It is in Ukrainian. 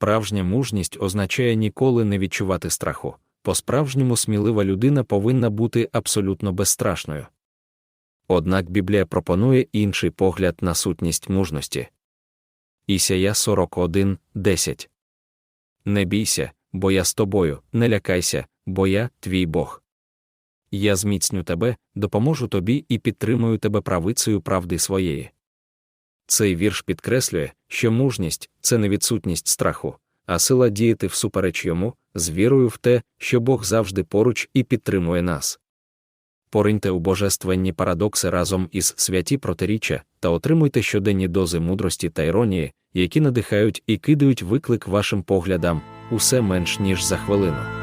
Справжня мужність означає ніколи не відчувати страху. По-справжньому смілива людина повинна бути абсолютно безстрашною. Однак Біблія пропонує інший погляд на сутність мужності. Ісая 41, 10. Не бійся, бо я з тобою, не лякайся, бо я твій Бог. Я зміцню тебе, допоможу тобі і підтримую тебе правицею правди своєї. Цей вірш підкреслює, що мужність це не відсутність страху, а сила діяти всупереч йому, з вірою в те, що Бог завжди поруч і підтримує нас. Пориньте у божественні парадокси разом із святі протиріччя та отримуйте щоденні дози мудрості та іронії, які надихають і кидають виклик вашим поглядам усе менш ніж за хвилину.